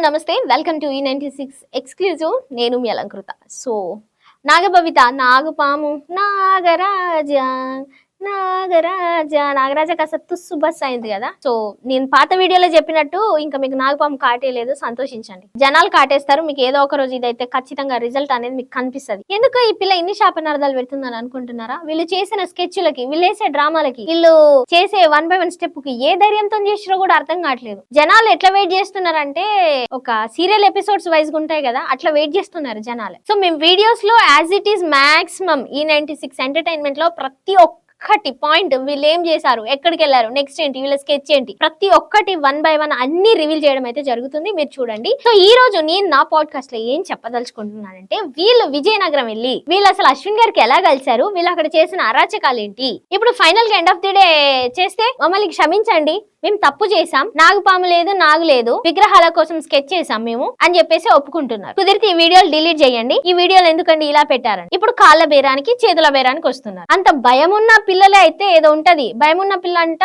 Hello నమస్తే welcome to ఈ ninety six exclusive నేను మీ అలంకృత. సో నాగభవిత నాగపాము నాగరాజ నాగరాజ నాగరాజ కాస్త తుస్సు బస్ అయింది కదా. సో నేను పాత వీడియోలో చెప్పినట్టు ఇంకా మీకు నాగపాము కాటేయలేదు సంతోషించండి. జనాలు కాటేస్తారు మీకు ఏదో ఒక రోజు ఇదైతే ఖచ్చితంగా రిజల్ట్ అనేది మీకు కనిపిస్తుంది. ఎందుకు ఈ పిల్ల ఇన్ని శాపనార్థాలు పెడుతుందని అనుకుంటున్నారా? వీళ్ళు చేసిన స్కెచ్లకి వీళ్ళు వేసే డ్రామాలకి వీళ్ళు చేసే వన్ బై వన్ స్టెప్కి ఏ ధైర్యంతో చేసిరో కూడా అర్థం కావట్లేదు. జనాలు ఎట్లా వెయిట్ చేస్తున్నారంటే ఒక సీరియల్ ఎపిసోడ్స్ వైజ్ ఉంటాయి కదా అట్లా వెయిట్ చేస్తున్నారు జనాలు. సో మేము వీడియోస్లో యాజ్ ఇట్ ఈస్ మాక్సిమం ఈ నైన్టీ సిక్స్ ఎంటర్టైన్మెంట్లో ప్రతి ఒక్క ఒక్కటి పాయింట్ వీళ్ళు ఏం చేశారు? ఎక్కడికి వెళ్ళారు? నెక్స్ట్ ఏంటి? వీళ్ళ స్కెచ్ ఏంటి? ప్రతి ఒక్కటి వన్ బై వన్ అన్ని రివీల్ చేయడం అయితే జరుగుతుంది. మీరు చూడండి. సో ఈ రోజు నేను నా పాడ్కాస్ట్లో ఏం చెప్పదలుచుకుంటున్నానంటే వీళ్ళు విజయనగరం వెళ్ళి వీళ్ళు అసలు అశ్విన్ గారికి ఎలా కలిశారు? వీళ్ళు అక్కడ చేసిన అరాచకాలు ఏంటి? ఇప్పుడు ఫైనల్గా ఎండ్ ఆఫ్ ది డే చేస్తే మమ్మల్ని క్షమించండి. మేము తప్పు చేసాం నాగుపాము లేదు నాగు లేదు విగ్రహాల కోసం స్కెచ్ చేసాం మేము అని చెప్పేసి ఒప్పుకుంటున్నారు. కుదిరితే ఈ వీడియోలు డిలీట్ చేయండి. ఈ వీడియోలు ఎందుకండి ఇలా పెట్టారని? ఇప్పుడు కాళ్ళ బేరానికి చేతుల బేరానికి వస్తున్నారు. అంత భయం ఉన్న పిల్లలే అయితే ఏదో ఉంటది. భయం ఉన్న పిల్ల అంట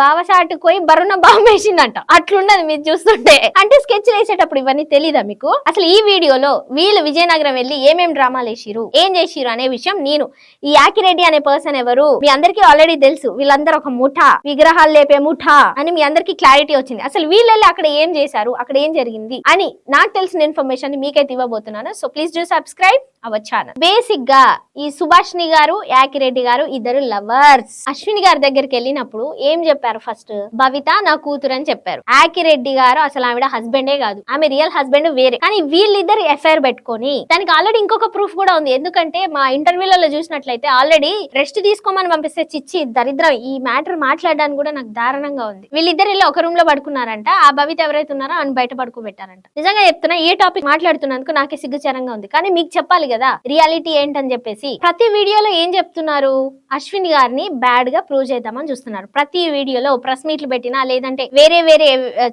బావసాటుకు పోయి బరుణ బాంబు వేసిందంట అట్లున్నది మీరు చూస్తుంటే. అంటే స్కెచ్ వేసేటప్పుడు ఇవన్నీ తెలీదా మీకు? అసలు ఈ వీడియోలో వీళ్ళు విజయనగరం వెళ్ళి ఏమేం డ్రామాలు వేసిరు ఏం చేసిరు అనే విషయం నేను ఈ యాకిరెడ్డి అనే పర్సన్ ఎవరు మీ అందరికీ ఆల్రెడీ తెలుసు. వీళ్ళందరూ ఒక ముఠా విగ్రహాలు లేపే ముఠా అని మీ అందరికీ క్లారిటీ వచ్చింది. అసలు వీళ్ళల్లో అక్కడ ఏం చేశారు అక్కడ ఏం జరిగింది అని నాకు తెలిసిన ఇన్ఫర్మేషన్ మీకైతే ఇవ్వబోతున్నాను. So please do subscribe our channel బేసిక్గా ఈ సుభాష్ని గారు యాకిరెడ్డి గారు ఇద్దరు లవర్స్ అశ్విని గారి దగ్గరికి వెళ్ళినప్పుడు ఏం చెప్పారు ఫస్ట్ భవిత నా కూతురు అని చెప్పారు. యాకిరెడ్డి గారు అసలు ఆవిడ హస్బెండే కాదు. ఆమె రియల్ హస్బెండ్ వేరే. కానీ వీళ్ళిద్దరు ఎఫ్ఐఆర్ పెట్టుకొని దానికి ఆల్రెడీ ఇంకొక ప్రూఫ్ కూడా ఉంది. ఎందుకంటే మా ఇంటర్వ్యూలలో చూసినట్లయితే ఆల్రెడీ రెస్ట్ తీసుకోమని పంపిస్తే చిచ్చి దరిద్రం. ఈ మ్యాటర్ మాట్లాడడానికి కూడా నాకు దారుణంగా ఉంది. వీళ్ళిద్దరు వెళ్ళి ఒక రూమ్లో పడుకున్నారంట. ఆ భవిత ఎవరైతే ఉన్నారో అని బయట పడుకోబెట్టారంట. నిజంగా చెప్తున్నా ఏ టాపిక్ మాట్లాడుతున్నందుకు నాకే సిగ్గుచరంగా ఉంది. కానీ మీకు చెప్పాలి కదా రియాలిటీ ఏంటని చెప్పేసి. ప్రతి వీడియోలో ఏం చెప్తున్నారు? అశ్విన్ గారిని బ్యాడ్గా ప్రూవ్ చేద్దామని చూస్తున్నారు. ప్రతి వీడియోలో ప్రెస్ మీట్లు పెట్టినా లేదంటే వేరే వేరే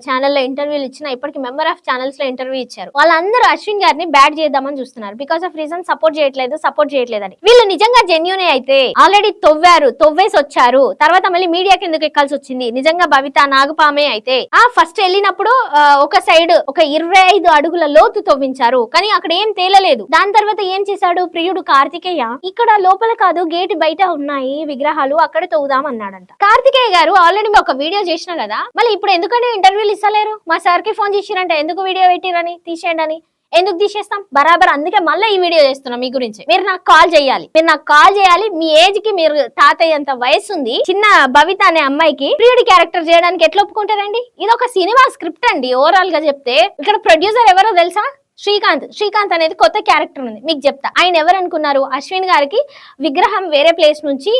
ఛానల్లో ఇంటర్వ్యూలు ఇచ్చినా ఇప్పటికి మెంబర్ ఆఫ్ ఛానల్స్లో ఇంటర్వ్యూ ఇచ్చారు. వాళ్ళందరూ అశ్విన్ గారిని బ్యాడ్ చేద్దామని చూస్తున్నారు. బికాస్ ఆఫ్ రీజన్ సపోర్ట్ చేయట్లేదు సపోర్ట్ చేయట్లేదని వీళ్ళు నిజంగా జెన్యునే అయితే ఆల్రెడీ తవ్వారు తవ్వేసి వచ్చారు. తర్వాత మళ్ళీ మీడియాకి ఎందుకు ఎక్కాల్సి వచ్చింది. నిజంగా భవిత నాగపామే అయితే ఆ ఫస్ట్ వెళ్ళినప్పుడు ఒక సైడ్ ఒక ఇరవై ఐదు అడుగుల లోతు తవ్వించారు. కానీ అక్కడ ఏం తేలలేదు. దాని తర్వాత ఏం చేశాడు ప్రియుడు కార్తికేయ? ఇక్కడ లోపల కాదు గేట్ బయట ఉన్నాయి విగ్రహాలు అక్కడ తవ్వుదాం అన్నాడంట. కార్తికేయ గారు ఆల్రెడీ ఒక వీడియో చేసిన కదా? మళ్ళీ ఇప్పుడు ఎందుకంటే ఇంటర్వ్యూలు ఇస్తలేరు? మా సార్కి ఫోన్ చేసిరంట. ఎందుకు వీడియో పెట్టిరని? తీసేయండి అని ఎందుకు తీసేస్తాం? బరాబర్. అందుకే మళ్ళీ ఈ వీడియో చేస్తున్నాం మీ గురించి. మీరు నాకు కాల్ చేయాలి. మీరు నాకు కాల్ చేయాలి. మీ ఏజ్కి మీరు తాతయ్య అంత వయసు ఉంది. చిన్న భవిత అనే అమ్మాయికి ప్రియుడి క్యారెక్టర్ చేయడానికి ఎట్లా ఒప్పుకుంటారండి? ఇది ఒక సినిమా స్క్రిప్ట్ అండి. ఓవరాల్గా చెప్తే. ఇక్కడ ప్రొడ్యూసర్ ఎవరో తెలుసా? శ్రీకాంత్ శ్రీకాంత్ అనేది కొత్త క్యారెక్టర్ ఉంది. మీకు చెప్తా. ఆయన ఎవరు అనుకున్నారు? అశ్విన్ గారికి విగ్రహం వేరే ప్లేస్ నుంచి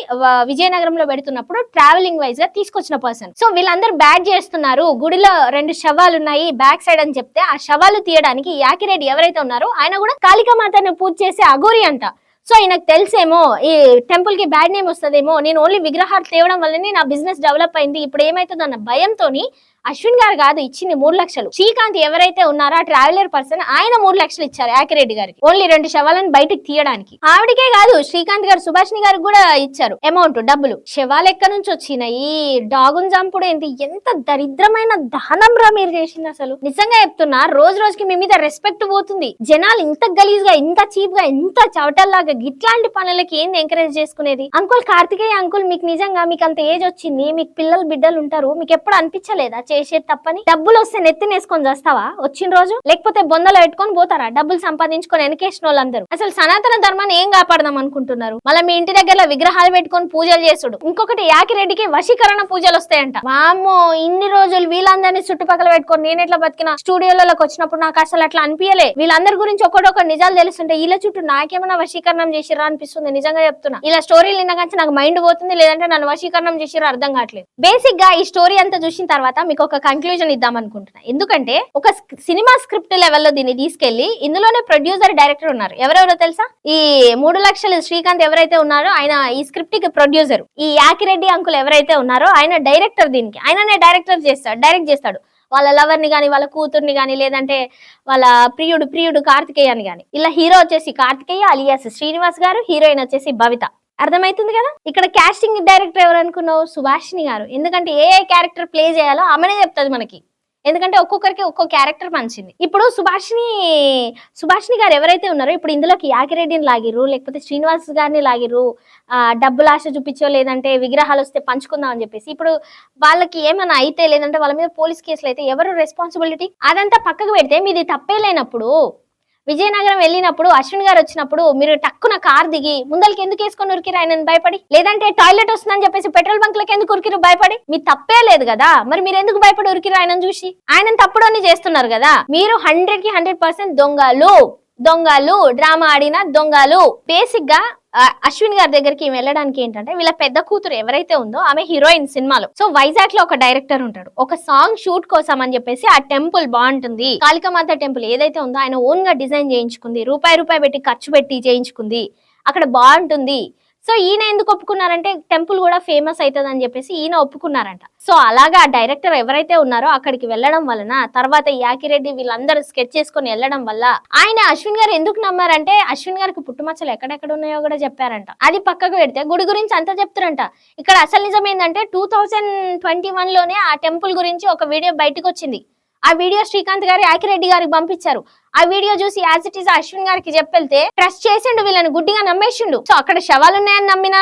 విజయనగరంలో పెడుతున్నప్పుడు ట్రావెలింగ్ వైజ్గా తీసుకొచ్చిన పర్సన్ సో వీళ్ళందరూ బ్యాడ్ చేస్తున్నారు. గుడిలో రెండు శవాలు ఉన్నాయి. బ్యాక్ సైడ్ అని చెప్తే ఆ శవాలు తీయడానికి యాకిరెడ్డి ఎవరైతే ఉన్నారో ఆయన కూడా కాళికామాతను పూజ చేసే అఘోరి అంట. సో ఆయనకు తెలుసేమో ఈ టెంపుల్కి బ్యాడ్ నేమ్ వస్తుందేమో నేను ఓన్లీ విగ్రహాలు తేవడం వల్లనే నా బిజినెస్ డెవలప్ అయింది. ఇప్పుడు ఏమైతుందో అన్న భయంతోని అశ్విన్ గారు కాదు ఇచ్చింది మూడు లక్షలు. శ్రీకాంత్ ఎవరైతే ఉన్నారో ఆ ట్రావెలర్ పర్సన్ ఆయన మూడు లక్షలు ఇచ్చారు యాకిరెడ్డి గారికి. ఓన్లీ రెండు శవాలను బయటకు తీయడానికి. ఆవిడకే కాదు శ్రీకాంత్ గారు సుభాష్ని గారికి కూడా ఇచ్చారు అమౌంట్ డబ్బులు. శవాలు ఎక్కడి నుంచి వచ్చినాయి? డాగున్ చంపుడు ఏంటి? ఎంత దరిద్రమైన దహనం రా మీరు చేసింది అసలు. నిజంగా చెప్తున్నా రోజు రోజుకి మీ మీద రెస్పెక్ట్ పోతుంది. జనాలు ఇంత గలీజ్గా ఇంత చీప్గా ఇంత చవటల్లాగా ఇట్లాంటి పనులకి ఏంది ఎంకరేజ్ చేసుకునేది? అంకుల్ కార్తికేయ అంకుల్ మీకు నిజంగా మీకు అంత ఏజ్ వచ్చింది మీకు పిల్లలు బిడ్డలు ఉంటారు మీకు ఎప్పుడు అనిపించలేదా? చేసేది తప్పని డబ్బులు వస్తే నెత్తినేసుకొని చేస్తావా? వచ్చిన రోజు? లేకపోతే బొందలో పెట్టుకొని పోతారా? డబ్బులు సంపాదించుకొని వెనకేసిన వాళ్ళందరూ. అసలు సనాతన ధర్మాన్ని ఏం కాపాడదాం అనుకుంటున్నారు? మళ్ళీ మీ ఇంటి దగ్గర విగ్రహాలు పెట్టుకొని పూజలు చేసుడు. ఇంకొకటి యాకిరెడ్డికి వశీకరణ పూజలు వస్తాయంట. వామ్మో ఇన్ని రోజులు వీళ్ళందరినీ చుట్టుపక్కల పెట్టుకొని నేను ఎట్లా బతికిన? స్టూడియోలలోకి వచ్చినప్పుడు నాకు అసలు అట్లా అనిపించలే వీళ్ళందరి గురించి ఒకటొక నిజాలు తెలుస్తుంటే వీళ్ళ చుట్టూ నాకేమైనా వశీకరణం చేసిరా అనిపిస్తుంది. నిజంగా చెప్తున్నా. ఇలా స్టోరీలు వినగానే నాకు మైండ్ పోతుంది లేదంటే నన్ను వశీకరణం చేసిరా అర్థం కావట్లేదు. బేసిక్గా ఈ స్టోరీ అంతా చూసిన తర్వాత మీకు ఒక కంక్లూజన్ ఇద్దాం అనుకుంటున్నా. ఎందుకంటే ఒక సినిమా స్క్రిప్ట్ లెవెల్లో దీన్ని తీసుకెళ్ళి ఇందులోనే ప్రొడ్యూసర్ డైరెక్టర్ ఉన్నారు. ఎవరెవరో తెలుసా? ఈ మూడు లక్షలు శ్రీకాంత్ ఎవరైతే ఉన్నారో ఆయన ఈ స్క్రిప్ట్కి ప్రొడ్యూసర్. ఈ యాకిరెడ్డి అంకుల్ ఎవరైతే ఉన్నారో ఆయన డైరెక్టర్ దీనికి. ఆయననే డైరెక్టర్ చేస్తాడు డైరెక్ట్ చేస్తాడు. వాళ్ళ లవర్ని గాని వాళ్ళ కూతుర్ని కానీ లేదంటే వాళ్ళ ప్రియుడు ప్రియుడు కార్తికేయని కానీ ఇలా హీరో వచ్చేసి కార్తికేయ అలియాస్ శ్రీనివాస్ గారు హీరోయిన్ వచ్చేసి భవిత. అర్థమైతుంది కదా? ఇక్కడ కాస్టింగ్ డైరెక్టర్ ఎవరు అనుకున్నావు? సుభాషిణి గారు. ఎందుకంటే ఏ ఏ క్యారెక్టర్ ప్లే చేయాలో ఆమెనే చెప్తుంది మనకి. ఎందుకంటే ఒక్కొక్కరికి ఒక్కో క్యారెక్టర్ మంచింది. ఇప్పుడు సుభాష్ని సుభాష్ని గారు ఎవరైతే ఉన్నారో ఇప్పుడు ఇందులోకి యాకిరెడ్డిని లాగిరు లేకపోతే శ్రీనివాస్ గారిని లాగిరు డబ్బులు ఆశ చూపించో లేదంటే విగ్రహాలు వస్తే పంచుకుందాం అని చెప్పేసి ఇప్పుడు వాళ్ళకి ఏమైనా అయితే లేదంటే వాళ్ళ మీద పోలీస్ కేసులు అయితే ఎవరు రెస్పాన్సిబిలిటీ అదంతా పక్కకు పెడితే మీది తప్పే లేనప్పుడు విజయనగరం వెళ్ళినప్పుడు అశ్విన్ గారు వచ్చినప్పుడు మీరు టక్కున కార్ దిగి ముందలకి ఎందుకు వేసుకొని ఉరికిరు ఆయన భయపడి? లేదంటే టాయిలెట్ వస్తుందని చెప్పేసి పెట్రోల్ బంక్లకి ఎందుకు ఉరికిరు భయపడి? మీ తప్పే లేదు కదా. మరి మీరు ఎందుకు భయపడి ఉరికిరు ఆయన చూసి? ఆయన తప్పుడు చేస్తున్నారు కదా. మీరు హండ్రెడ్కి హండ్రెడ్ పర్సెంట్ దొంగలు. దొంగలు డ్రామా ఆడిన దొంగలు. బేసిక్గా అశ్విన్ గారి దగ్గరికి వెళ్ళడానికి ఏంటంటే వీళ్ళ పెద్ద కూతురు ఎవరైతే ఉందో ఆమె హీరోయిన్ సినిమాలో. సో వైజాగ్లో ఒక డైరెక్టర్ ఉంటాడు. ఒక సాంగ్ షూట్ కోసం అని చెప్పేసి ఆ టెంపుల్ బాగుంటుంది. కాళికమాత టెంపుల్ ఏదైతే ఉందో ఆయన ఓన్గా డిజైన్ చేయించుకుంది. రూపాయి రూపాయి పెట్టి ఖర్చు పెట్టి చేయించుకుంది. అక్కడ బాగుంటుంది. సో ఈయన ఎందుకు ఒప్పుకున్నారంటే టెంపుల్ కూడా ఫేమస్ అవుతుంది అని చెప్పేసి ఈయన ఒప్పుకున్నారంట. సో అలాగా ఆ డైరెక్టర్ ఎవరైతే ఉన్నారో అక్కడికి వెళ్ళడం వలన తర్వాత యాకిరెడ్డి వీళ్ళందరూ స్కెచ్ చేసుకొని వెళ్ళడం వల్ల ఆయన అశ్విన్ గారు ఎందుకు నమ్మారంటే అశ్విన్ గారికి పుట్టుమచ్చలు ఎక్కడెక్కడ ఉన్నాయో కూడా చెప్పారంట. అది పక్కకు పెడితే గుడి గురించి అంతా చెప్తారంట. ఇక్కడ అసలు నిజం ఏంటంటే టూ థౌజండ్ ట్వంటీ వన్లోనే ఆ టెంపుల్ గురించి ఒక వీడియో బయటకు వచ్చింది. ఆ వీడియో శ్రీకాంత్ గారి యాకిరెడ్డి గారికి పంపించారు. ఆ వీడియో చూసి యాజ్ ఇట్ ఈస్ అశ్విన్ గారికి చెప్పెళ్తే ట్రస్ట్ చేసిండు వీళ్ళని గుడ్డిగా నమ్మేసిండు. సో అక్కడ శవాలు ఉన్నాయని నమ్మినా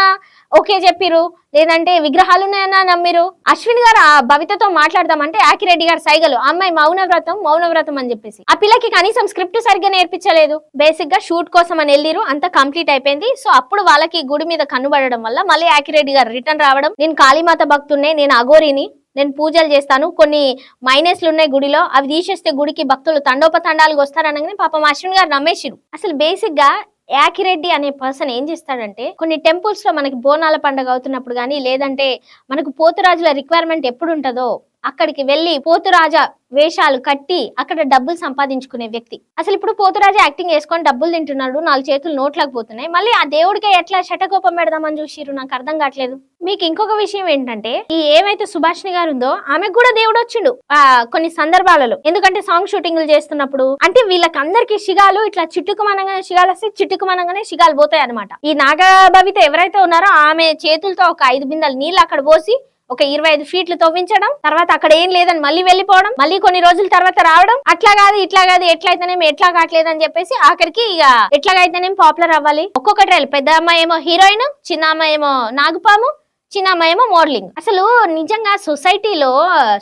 ఓకే చెప్పిరు లేదంటే విగ్రహాలు ఉన్నాయన్నా నమ్మిరు అశ్విన్ గారు ఆ భవితతో మాట్లాడదామంటే యాకిరెడ్డి గారు సైగలు అమ్మాయి మౌనవ్రతం మౌనవ్రతం అని చెప్పేసి. ఆ పిల్లకి కనీసం స్క్రిప్ట్ సరిగ్గా నేర్పించలేదు. బేసిక్గా షూట్ కోసం అని వెళ్ళిరు అంత కంప్లీట్ అయిపోయింది. సో అప్పుడు వాళ్ళకి గుడి మీద కన్నుబడడం వల్ల మళ్ళీ యాకిరెడ్డి గారు రిటర్న్ రావడం నేను కాళీమాత భక్తున్నే నేను అగోరిని నేను పూజలు చేస్తాను. కొన్ని మైనస్లు ఉన్నాయి గుడిలో. అవి తీసేస్తే గుడికి భక్తులు తండోపతండాలకు వస్తారనగానే పాపం అశ్విన్ గారు నమ్మేసిరు. అసలు బేసిక్గా యాకిరెడ్డి అనే పర్సన్ ఏం చేస్తాడంటే కొన్ని టెంపుల్స్లో మనకి బోనాల పండుగ అవుతున్నప్పుడు కానీ లేదంటే మనకు పోతురాజుల రిక్వైర్మెంట్ ఎప్పుడు ఉంటుందో అక్కడికి వెళ్ళి పోతురాజా వేషాలు కట్టి అక్కడ డబ్బులు సంపాదించుకునే వ్యక్తి. అసలు ఇప్పుడు పోతురాజా యాక్టింగ్ వేసుకొని డబ్బులు తింటున్నాడు నాలుగు చేతులు నోట్లకు పోతున్నాయి. మళ్ళీ ఆ దేవుడికి ఎట్లా శటకోపం పెడదామని చూసిరు నాకు అర్థం కావట్లేదు. మీకు ఇంకొక విషయం ఏంటంటే ఈ ఏమైతే సుభాష్ని గారు ఉందో ఆమెకు కూడా దేవుడు వచ్చిండు. ఆ కొన్ని సందర్భాలలో. ఎందుకంటే సాంగ్ షూటింగ్లు చేస్తున్నప్పుడు అంటే వీళ్ళకందరికి శిగాలు ఇట్లా చిట్టుకుమనగానే శిగాలు వస్తే చిట్టుకుమనగానే శిగాలు పోతాయి అనమాట ఈ నాగభవిత ఎవరైతే ఉన్నారో ఆమె చేతులతో ఒక ఐదు బిందెలు నీళ్ళు అక్కడ పోసి ఒక ఇరవై ఐదు ఫీట్లు తవ్వించడం తర్వాత అక్కడ ఏం లేదని మళ్ళీ వెళ్ళిపోవడం మళ్ళీ కొన్ని రోజుల తర్వాత రావడం అట్లా కాదు ఇట్లా కాదు ఎట్లయితేనేమి ఎట్లా కావట్లేదు అని చెప్పేసి ఆఖరికి ఇక ఎట్లాగైతేనేమి పాపులర్ అవ్వాలి. ఒక్కొక్కటి ట్రైల్ పెద్ద అమ్మాయి ఏమో హీరోయిన్ చిన్న అమ్మాయి ఏమో నాగుపాము చిన్నమ్మాయేమో ఏమో మోడలింగ్ అసలు నిజంగా సొసైటీలో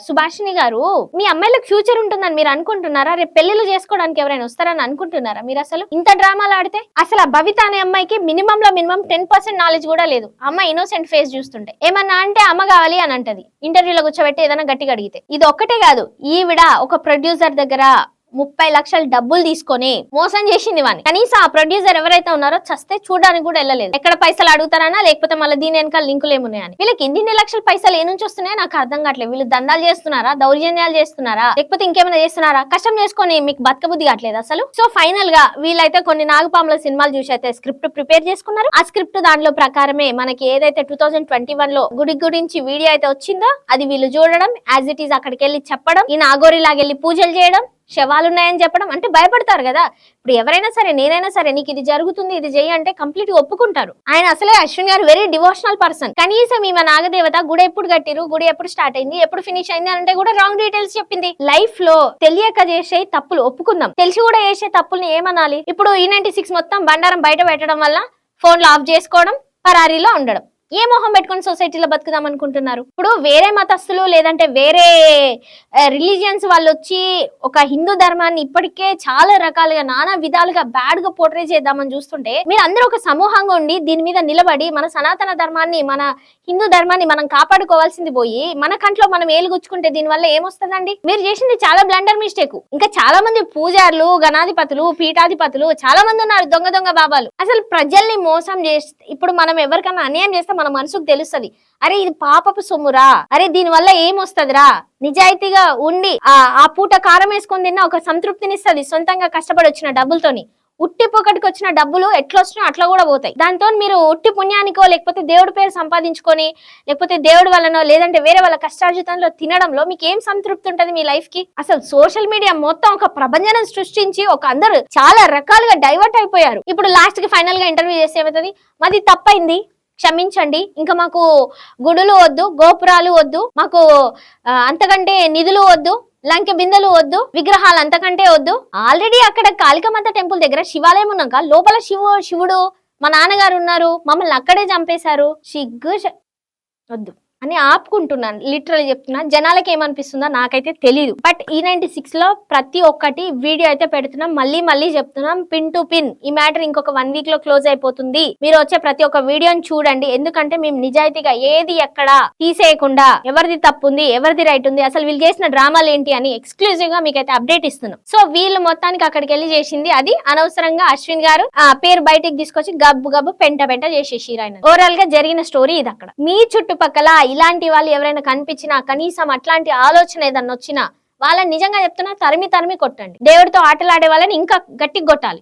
సుభాషిణి గారు మీ అమ్మాయిలకు ఫ్యూచర్ ఉంటుందని మీరు అనుకుంటున్నారా? రేపు పెళ్ళిళ్ళు చేసుకోవడానికి ఎవరైనా వస్తారని అనుకుంటున్నారా మీరు అసలు? ఇంత డ్రామాలు ఆడితే? అసలు ఆ భవిత అనే అమ్మాయికి మినిమం లో మినిమం టెన్ పర్సెంట్ నాలెడ్జ్ కూడా లేదు. అమ్మాయి ఇన్నోసెంట్ ఫేస్ చూస్తుంటే. ఏమన్నా అంటే అమ్మ కావాలి అని అంటది. ఇంటర్వ్యూలో కూర్చోబెట్టి ఏదైనా గట్టిగా అడిగితే. ఇది ఒక్కటే కాదు. ఈవిడ ఒక ప్రొడ్యూసర్ దగ్గర ముప్పై లక్షల డబ్బులు తీసుకొని మోసం చేసింది వాని కనీసం ఆ ప్రొడ్యూసర్ ఎవరైతే ఉన్నారో చస్తే చూడడానికి కూడా వెళ్ళలేదు. ఎక్కడ పైసలు అడుగుతారనా లేకపోతే మళ్ళీ దీని వెనకాల లింకులు ఏమున్నాయని. వీళ్ళకి ఎన్ని లక్షల పైసలు ఏ నుంచి వస్తున్నాయో నాకు అర్థం కావట్లేదు. వీళ్ళు దందాలు చేస్తున్నారా? దౌర్జన్యాలు చేస్తున్నారా? లేకపోతే ఇంకేమైనా చేస్తున్నారా? కష్టం చేసుకొని మీకు బతకబుద్ధి కావట్లేదు అసలు. సో ఫైనల్గా వీళ్ళైతే కొన్ని నాగపాముల సినిమాలు చూసి అయితే స్క్రిప్ట్ ప్రిపేర్ చేసుకున్నారు. ఆ స్క్రిప్ట్ దానిలో ప్రకారమే మనకి ఏదైతే టూ థౌసండ్ ట్వంటీ వన్లో గుడి గురించి వీడియో అయితే వచ్చిందో అది వీళ్ళు చూడడం యాజ్ ఇట్ ఈస్ అక్కడికి వెళ్ళి చెప్పడం ఈ నాగోరి లాగెళ్ళి పూజలు చేయడం శవాలు ఉన్నాయని చెప్పడం అంటే భయపడతారు కదా. ఇప్పుడు ఎవరైనా సరే నేనైనా సరే నీకు ఇది జరుగుతుంది ఇది చెయ్యి అంటే కంప్లీట్గా ఒప్పుకుంటారు. ఆయన అసలే అశ్విన్ గారు వెరీ డివోషనల్ పర్సన్. కనీసం ఈమె నాగదేవత గుడి ఎప్పుడు కట్టిరు గుడి ఎప్పుడు స్టార్ట్ అయింది ఎప్పుడు ఫినిష్ అయింది అంటే కూడా రాంగ్ డీటెయిల్స్ చెప్పింది. లైఫ్లో తెలియక చేసే తప్పులు ఒప్పుకుందాం. తెలిసి కూడా చేసే తప్పుల్ని ఏమనాలి? ఇప్పుడు ఈ నైన్టీ సిక్స్ మొత్తం బండారం బయట పెట్టడం వల్ల ఫోన్లు ఆఫ్ చేసుకోవడం పరారీలో ఉండడం. ఏ మొహం పెట్టుకొని సొసైటీలో బతుకుదాం అనుకుంటున్నారు? ఇప్పుడు వేరే మతస్థులు లేదంటే వేరే రిలీజియన్స్ వాళ్ళు వచ్చి ఒక హిందూ ధర్మాన్ని ఇప్పటికే చాలా రకాలుగా నానా విధాలుగా బ్యాడ్గా పోర్ట్రే చేద్దామని చూస్తుంటే మీరు అందరూ ఒక సమూహంగా ఉండి దీని మీద నిలబడి మన సనాతన ధర్మాన్ని మన హిందూ ధర్మాన్ని మనం కాపాడుకోవాల్సింది పోయి మన కంట్లో మనం ఏలుగుచ్చుకుంటే దీని వల్ల ఏమొస్తుందండి? మీరు చేసింది చాలా బ్లండర్ మిస్టేక్ ఇంకా చాలా మంది పూజారులు గణాధిపతులు పీఠాధిపతులు చాలా మంది ఉన్నారు దొంగ దొంగ బాబాలు. అసలు ప్రజల్ని మోసం చేస్తే ఇప్పుడు మనం ఎవరికైనా అన్యాయం చేస్తే మన మనసుకు తెలుస్తది. అరే ఇది పాపపు సొమ్మురా. అరే దీని వల్ల ఏమొస్తుందిరా? నిజాయితీగా ఉండి ఆ ఆ పూట కారం వేసుకొని తిన్న ఒక సంతృప్తినిస్తుంది. సొంతంగా కష్టపడి వచ్చిన డబ్బులతోని. ఉట్టి పొకటికి వచ్చిన డబ్బులు ఎట్లా వచ్చినా అట్లా కూడా పోతాయి. దాంతో మీరు ఉట్టి పుణ్యానికో లేకపోతే దేవుడి పేరు సంపాదించుకొని లేకపోతే దేవుడి వలనో లేదంటే వేరే వాళ్ళ కష్టార్జితంలో తినడంలో మీకు ఏం సంతృప్తి ఉంటుంది మీ లైఫ్కి? అసలు సోషల్ మీడియా మొత్తం ఒక ప్రభంజనం సృష్టించి ఒక అందరూ చాలా రకాలుగా డైవర్ట్ అయిపోయారు. ఇప్పుడు లాస్ట్కి ఫైనల్గా ఇంటర్వ్యూ చేస్తే ఏమవుతుంది? మాది తప్పైంది. క్షమించండి. ఇంకా మాకు గుడులు వద్దు గోపురాలు వద్దు మాకు అంతకంటే నిధులు వద్దు లంక బిందెలు వద్దు విగ్రహాలు అంతకంటే వద్దు. ఆల్రెడీ అక్కడ కాళికమాత టెంపుల్ దగ్గర శివాలయం ఉన్నాక లోపల శివు శివుడు మా నాన్నగారు ఉన్నారు మమ్మల్ని అక్కడే చంపేశారు. సిగ్గు వద్దు. అని ఆపుకుంటున్నాను. లిటరల్ చెప్తున్నా. జనాలకి ఏమనిపిస్తుందో నాకైతే తెలియదు బట్ ఈ నైన్టీ సిక్స్లో ప్రతి ఒక్కటి వీడియో అయితే పెడుతున్నాం. మళ్ళీ మళ్ళీ చెప్తున్నాం. పిన్ టు పిన్ ఈ మ్యాటర్ ఇంకొక వన్ వీక్లో క్లోజ్ అయిపోతుంది. మీరు వచ్చే ప్రతి ఒక్క వీడియోని చూడండి. ఎందుకంటే మేము నిజాయితీగా ఏది ఎక్కడ తీసేయకుండా ఎవరిది తప్పు ఉంది ఎవరిది రైట్ ఉంది అసలు వీళ్ళు చేసిన డ్రామాలు ఏంటి అని ఎక్స్క్లూజివ్గా మీకైతే అప్డేట్ ఇస్తున్నాం. సో వీళ్ళు మొత్తానికి అక్కడికి వెళ్ళి చేసింది అది. అనవసరంగా అశ్విన్ గారు ఆ పేరు బయటికి తీసుకొచ్చి గబ్బు గబ్బు పెంట పెంట చేసేసి ఆయన. ఓవరాల్గా జరిగిన స్టోరీ ఇది అక్కడ. మీ చుట్టుపక్కల ఇలాంటి వాళ్ళు ఎవరైనా కనిపించినా కనీసం అట్లాంటి ఆలోచన ఏదన్నా వచ్చినా వాళ్ళని నిజంగా చెప్తున్నా తరిమి తరిమి కొట్టండి. దేవుడితో ఆటలాడే వాళ్ళని ఇంకా గట్టి కొట్టాలి.